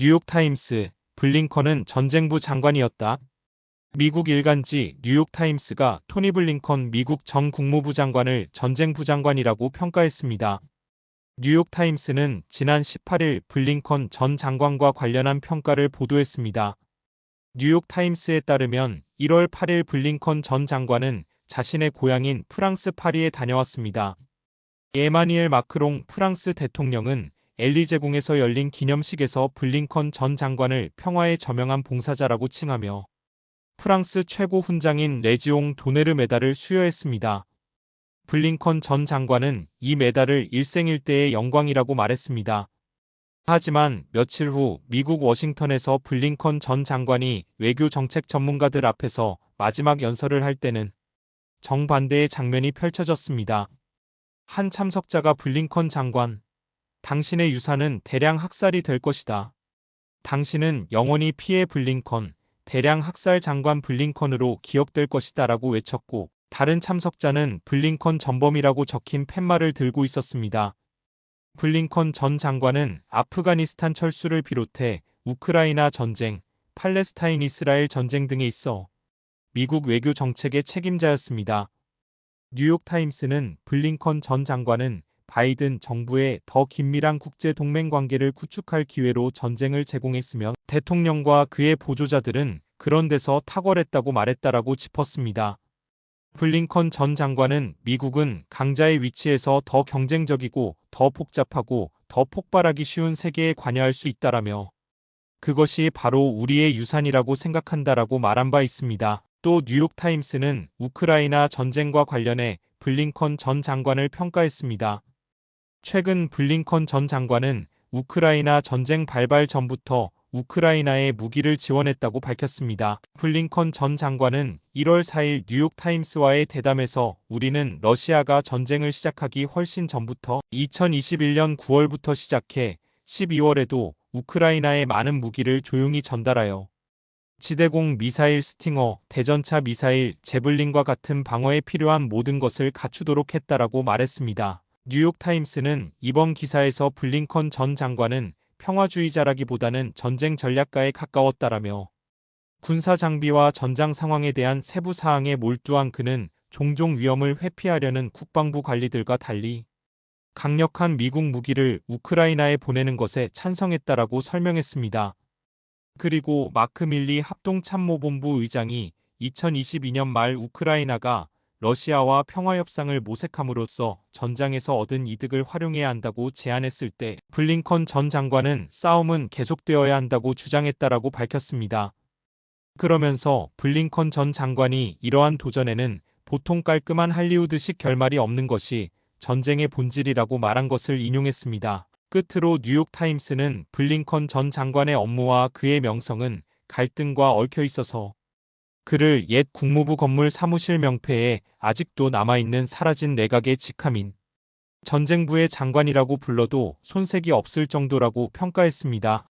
뉴욕타임스, 블링컨은 전쟁부 장관이었다. 미국 일간지 뉴욕타임스가 토니 블링컨 미국 전 국무부 장관을 전쟁부 장관이라고 평가했습니다. 뉴욕타임스는 지난 18일 블링컨 전 장관과 관련한 평가를 보도했습니다. 뉴욕타임스에 따르면 1월 8일 블링컨 전 장관은 자신의 고향인 프랑스 파리에 다녀왔습니다. 에마니엘 마크롱 프랑스 대통령은 엘리제궁에서 열린 기념식에서 블링컨 전 장관을 평화에 저명한 봉사자라고 칭하며 프랑스 최고 훈장인 레지옹 도네르 메달을 수여했습니다. 블링컨 전 장관은 이 메달을 일생일대의 영광이라고 말했습니다. 하지만 며칠 후 미국 워싱턴에서 블링컨 전 장관이 외교 정책 전문가들 앞에서 마지막 연설을 할 때는 정반대의 장면이 펼쳐졌습니다. 한 참석자가 블링컨 장관, 당신의 유산은 대량 학살이 될 것이다. 당신은 영원히 피해 블링컨, 대량 학살 장관 블링컨으로 기억될 것이다 라고 외쳤고 다른 참석자는 블링컨 전범이라고 적힌 팻말을 들고 있었습니다. 블링컨 전 장관은 아프가니스탄 철수를 비롯해 우크라이나 전쟁, 팔레스타인 이스라엘 전쟁 등에 있어 미국 외교 정책의 책임자였습니다. 뉴욕타임스는 블링컨 전 장관은 바이든 정부에 더 긴밀한 국제 동맹 관계를 구축할 기회로 전쟁을 제공했으며 대통령과 그의 보조자들은 그런 데서 탁월했다고 말했다라고 짚었습니다. 블링컨 전 장관은 미국은 강자의 위치에서 더 경쟁적이고 더 복잡하고 더 폭발하기 쉬운 세계에 관여할 수 있다라며 그것이 바로 우리의 유산이라고 생각한다라고 말한 바 있습니다. 또 뉴욕타임스는 우크라이나 전쟁과 관련해 블링컨 전 장관을 평가했습니다. 최근 블링컨 전 장관은 우크라이나 전쟁 발발 전부터 우크라이나에 무기를 지원했다고 밝혔습니다. 블링컨 전 장관은 1월 4일 뉴욕타임스와의 대담에서 우리는 러시아가 전쟁을 시작하기 훨씬 전부터 2021년 9월부터 시작해 12월에도 우크라이나에 많은 무기를 조용히 전달하여 지대공 미사일 스팅어, 대전차 미사일, 제블린과 같은 방어에 필요한 모든 것을 갖추도록 했다라고 말했습니다. 뉴욕타임스는 이번 기사에서 블링컨 전 장관은 평화주의자라기보다는 전쟁 전략가에 가까웠다라며 군사 장비와 전장 상황에 대한 세부 사항에 몰두한 그는 종종 위험을 회피하려는 국방부 관리들과 달리 강력한 미국 무기를 우크라이나에 보내는 것에 찬성했다라고 설명했습니다. 그리고 마크 밀리 합동참모본부 의장이 2022년 말 우크라이나가 러시아와 평화협상을 모색함으로써 전장에서 얻은 이득을 활용해야 한다고 제안했을 때 블링컨 전 장관은 싸움은 계속되어야 한다고 주장했다라고 밝혔습니다. 그러면서 블링컨 전 장관이 이러한 도전에는 보통 깔끔한 할리우드식 결말이 없는 것이 전쟁의 본질이라고 말한 것을 인용했습니다. 끝으로 뉴욕타임스는 블링컨 전 장관의 업무와 그의 명성은 갈등과 얽혀 있어서 그를 옛 국무부 건물 사무실 명패에 아직도 남아있는 사라진 내각의 직함인 전쟁부의 장관이라고 불러도 손색이 없을 정도라고 평가했습니다.